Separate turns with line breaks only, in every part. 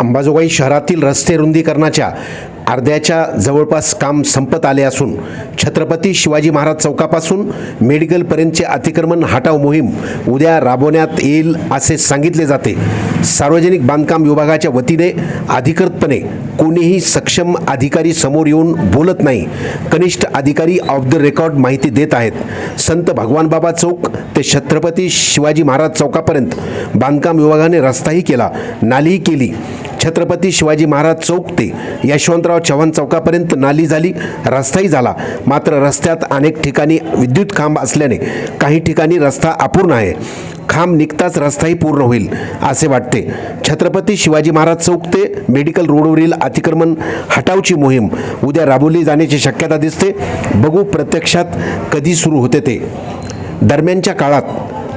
अंबाजोगाई शहरातील रस्ते रुंदीकरणाच्या अर्ध्याच्या जवळपास काम संपत आले असून छत्रपती शिवाजी महाराज चौकापासून मेडिकलपर्यंतचे अतिक्रमण हटाव मोहीम उद्या राबवण्यात येईल असे सांगितले जाते. सार्वजनिक बांधकाम विभागाच्या वतीने अधिकृतपणे कोणीही सक्षम अधिकारी समोर येऊन बोलत नाही. कनिष्ठ अधिकारी ऑफ द रेकॉर्ड माहिती देत आहेत. संत भगवानबाबा चौक ते छत्रपती शिवाजी महाराज चौकापर्यंत बांधकाम विभागाने रस्ताही केला नालीही केली. छत्रपती शिवाजी महाराज चौक ते यशवंतराव चव्हाण चौकापर्यंत नाली झाली रस्ताही झाला. मात्र रस्त्यात अनेक ठिकाणी विद्युत खांब असल्याने काही ठिकाणी रस्ता अपूर्ण आहे. खांब निघताच रस्ताही पूर्ण होईल असे वाटते. छत्रपती शिवाजी महाराज चौक ते मेडिकल रोडवरील अतिक्रमण हटावची मोहीम उद्या राबवली जाण्याची शक्यता दिसते. बघू प्रत्यक्षात कधी सुरू होते ते. दरम्यानच्या काळात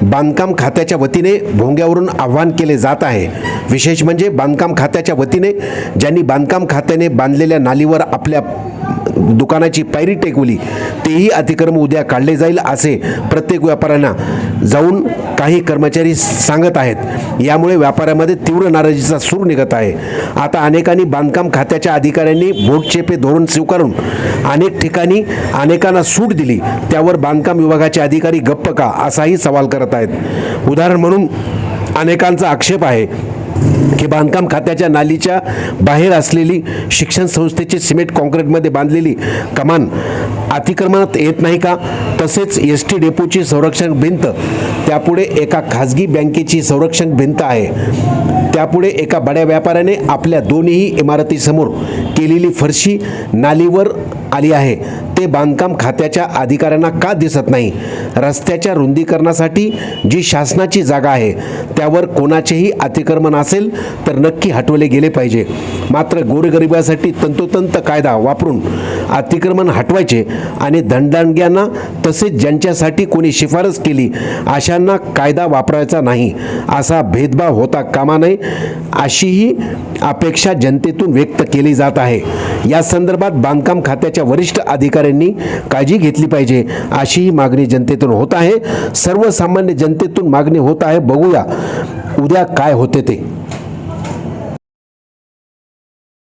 बांधकाम खात्याच्या वतीने भोंग्यावरून आव्हान केले जात आहे. विशेष म्हणजे बांधकाम खात्याच्या वतीने ज्यांनी बांधकाम खात्याने बांधलेल्या नालीवर आपल्या दुकानाची पायरी टेकवली तेही अतिक्रम उद्या काढले जाईल असे प्रत्येक व्यापाऱ्यांना जाऊन काही कर्मचारी सांगत आहेत. यामुळे व्यापाऱ्यामध्ये तीव्र नाराजीचा सूर निघत आहे. आता अनेकांनी बांधकाम खात्याच्या अधिकाऱ्यांनी बोटचेपे धोरण स्वीकारून अनेक ठिकाणी अनेकांना सूट दिली. त्यावर बांधकाम विभागाचे अधिकारी गप्प का? असाही सवाल करत आहेत. उदाहरण म्हणून अनेकांचा आक्षेप आहे. की बांधकाम खात्याच्या नालीच्या बाहेर असलेली शिक्षण संस्थेची सिमेंट कॉन्क्रीटमध्ये बांधलेली कमान अतिक्रमणात येत नाही का? तसेच एस टी डेपोची संरक्षण भिंत त्यापुढे एका खाजगी बँकेची संरक्षण भिंत आहे. त्यापुढे एका बड्या व्यापाऱ्याने आपल्या दोन्ही इमारतीसमोर केलेली फरशी नालीवर आली आहे. ते बांधकाम खात्याच्या अधिकाऱ्यांना का दिसत नाही? रस्त्याच्या रुंदीकरणासाठी जी शासनाची जागा आहे त्यावर कोणाचेही अतिक्रमण असेल तर नक्की हटवले गेले पाहिजे. मात्र गोरगरिबासाठी तंतोतंत कायदा वापरून अतिक्रमण हटवायचे आणि दंडांग्यांना तसेच ज्यांच्यासाठी कोणी शिफारस केली अशांना कायदा वापरायचा नाही. असा भेदभाव होता कामा नये अशीही अपेक्षा जनतेतून व्यक्त केली जात आहे. या संदर्भात बांधकाम खात्याच्या वरिष्ठ अधिकाऱ्यांनी काळजी घेतली पाहिजे. अशीही मागणी जनतेतून होत आहे. सर्वसामान्य जनतेतून मागणी होत आहे. बघूया उद्या काय होते ते.